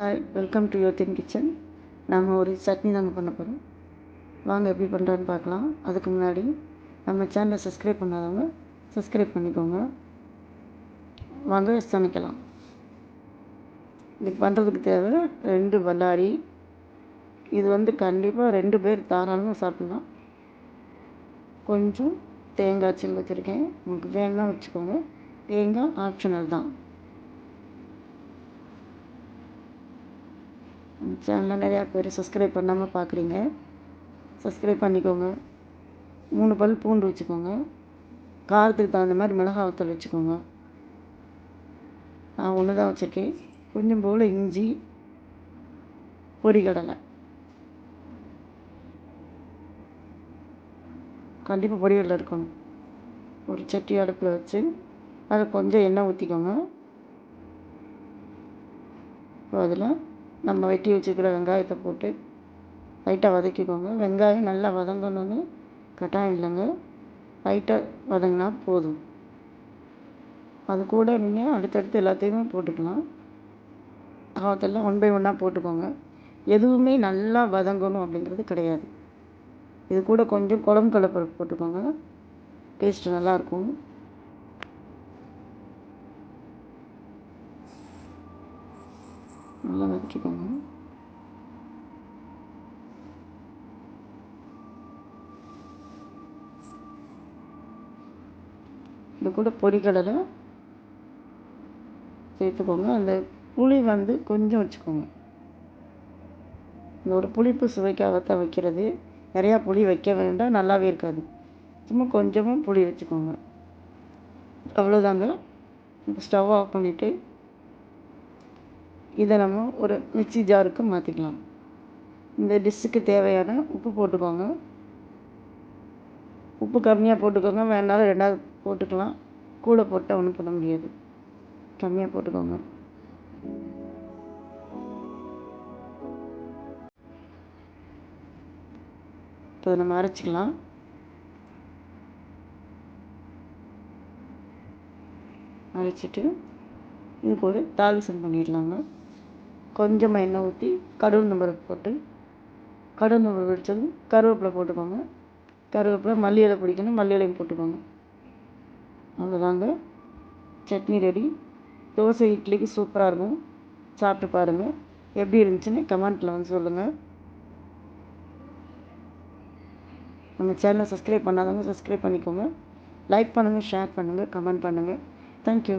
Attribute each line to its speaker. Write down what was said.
Speaker 1: Hi welcome to யோத்தின் kitchen நம்ம ஒரு சட்னி தாங்க பண்ண போகிறோம் வாங்க எப்படி பண்ணுறோன்னு பார்க்கலாம். அதுக்கு முன்னாடி நம்ம சேனலை சப்ஸ்கிரைப் பண்ணாதவங்க சப்ஸ்கிரைப் பண்ணிக்கோங்க. வாங்க சமைக்கலாம். இது பண்ணுறதுக்கு தேவை ரெண்டு பல்லாரி இது வந்து கண்டிப்பாக ரெண்டு பேர் தாராளமாக சாப்பிட்லாம். கொஞ்சம் தேங்காய் சில் வச்சுருக்கேன். உங்களுக்கு வேணும்னா வச்சுக்கோங்க. தேங்காய் ஆப்ஷனல் தான். சேனலில் நிறையா பேர் சப்ஸ்கிரைப் பண்ணாமல் பார்க்குறீங்க சப்ஸ்கிரைப் பண்ணிக்கோங்க. மூணு பல் பூண்டு வச்சுக்கோங்க. காரத்துக்கு தகுந்த மாதிரி மிளகா வத்தல் வச்சுக்கோங்க. நான் ஒன்று தான் வச்சுருக்கேன். கொஞ்சம் போல் இஞ்சி பொரிகடலை. கண்டிப்பாக பொரியலில் இருக்கணும். ஒரு சட்டி அடுப்பில் வச்சு அதில் கொஞ்சம் எண்ணெய் ஊற்றிக்கோங்க அதில் நம்ம வெட்டி வச்சுக்கிற வெங்காயத்தை போட்டு லைட்டாக வதக்கிக்கோங்க. வெங்காயம் நல்லா வதங்கணுன்னு கட்டாயம் இல்லைங்க. லைட்டாக வதங்கினா போதும். அது கூட நீங்கள் அடுத்தடுத்து எல்லாத்தையுமே போட்டுக்கலாம். அதெல்லாம் ஒன் பை ஒன்னாக போட்டுக்கோங்க. எதுவுமே நல்லா வதங்கணும் அப்படிங்கிறது கிடையாது. இது கூட கொஞ்சம் குழம்பு கடலப்பருப்பு போட்டுக்கோங்க. டேஸ்ட்டு நல்லாயிருக்கும் நல்லா வதக்கிக்கோங்க இது கூட பொரிக்கடலை சேர்த்துக்கோங்க. அந்த புளி வந்து கொஞ்சம் வச்சுக்கோங்க. இதோட புளிப்பு சுவைக்காகத்தான் வைக்கிறது. நிறையா புளி வைக்க வேண்டாம். நல்லாவே இருக்காது. சும்மா கொஞ்சமாக புளி வச்சுக்கோங்க. அவ்வளோதாங்க. இப்போ ஸ்டவ் ஆஃப் பண்ணிவிட்டு இதை நம்ம ஒரு மிக்சி ஜாருக்கு மாற்றிக்கலாம் இந்த டிஷ்ஷுக்கு தேவையான உப்பு போட்டுக்கோங்க. உப்பு கம்மியாக போட்டுக்கோங்க. வேணாலும் ரெண்டாவது போட்டுக்கலாம். கூட போட்டால் ஒன்றும் பண்ண முடியாது. கம்மியாக போட்டுக்கோங்க. இப்போ நம்ம அரைச்சிக்கலாம். அரைச்சிட்டு இதுக்கு ஒரு தாளிசம் பண்ணிடலாங்க. கொஞ்சமாக எண்ணெய் ஊற்றி கடுகு நம்பருக்கு போட்டு கடுகு நம்பர் வெடித்ததும் கருவேப்பிலை போட்டுக்கோங்க. கருவேப்பிலை மல்லி இலை பிடிக்கணும் மல்லி இலையும் போட்டுக்கோங்க. அவ்வளோதாங்க. சட்னி ரெடி. தோசை இட்லிக்கு சூப்பராக இருக்கும். சாப்பிட்டு பாருங்கள் எப்படி இருந்துச்சுன்னு கமெண்ட்டில் வந்து சொல்லுங்கள் நம்ம சேனலை சப்ஸ்கிரைப் பண்ணாதவங்க சப்ஸ்கிரைப் பண்ணிக்கோங்க. லைக் பண்ணுங்கள் ஷேர் பண்ணுங்கள் கமெண்ட் பண்ணுங்கள் தேங்க்யூ